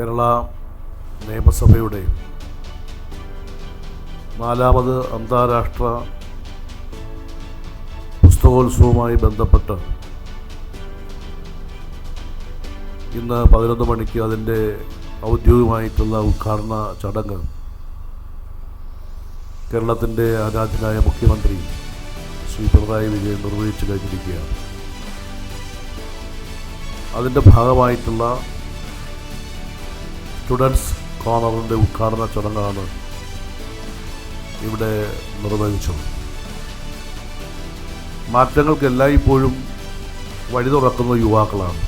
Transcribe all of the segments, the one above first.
കേരള നിയമസഭയുടെ നാലാമത് അന്താരാഷ്ട്ര പുസ്തകോത്സവവുമായി ബന്ധപ്പെട്ട് ഇന്ന് പതിനൊന്ന് മണിക്ക് അതിന്റെ ഔദ്യോഗികമായിട്ടുള്ള ഉദ്ഘാടന ചടങ്ങ് കേരളത്തിന്റെ ആരാധനായ മുഖ്യമന്ത്രി ശ്രീ പിണറായി വിജയൻ നിർവഹിച്ചു കഴിഞ്ഞിരിക്കുകയാണ്. അതിന്റെ ഭാഗമായിട്ടുള്ള സ്റ്റുഡൻസ് കോർണറിന്റെ ഉദ്ഘാടന ചടങ്ങാണ് ഇവിടെ നിർവഹിച്ചത്. മാറ്റങ്ങൾക്ക് എല്ലായ്പ്പോഴും വഴി തുറക്കുന്ന യുവാക്കളാണ്.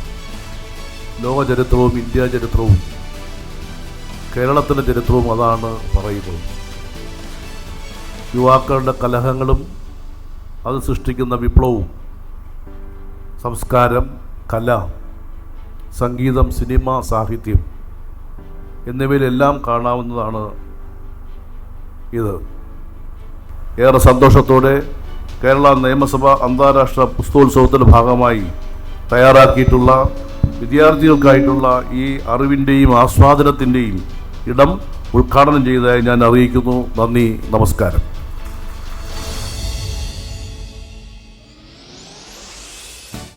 ലോക ചരിത്രവും ഇന്ത്യ ചരിത്രവും കേരളത്തിന്റെ ചരിത്രവും അതാണ് പറയുന്നത്. യുവാക്കളുടെ കലഹങ്ങളും അത് സൃഷ്ടിക്കുന്ന വിപ്ലവവും സംസ്കാരം കല സംഗീതം സിനിമ സാഹിത്യം എന്നിവയിലെല്ലാം കാണാവുന്നതാണ് ഇത്. ഏറെ സന്തോഷത്തോടെ കേരള നിയമസഭ അന്താരാഷ്ട്ര പുസ്തകോത്സവത്തിന്റെ ഭാഗമായി തയ്യാറാക്കിയിട്ടുള്ള വിദ്യാർത്ഥികൾക്കായിട്ടുള്ള ഈ അറിവിന്റെയും ആസ്വാദനത്തിന്റെയും ഇടം ഉദ്ഘാടനം ചെയ്തതായി ഞാൻ അറിയിക്കുന്നു. നന്ദി നമസ്കാരം.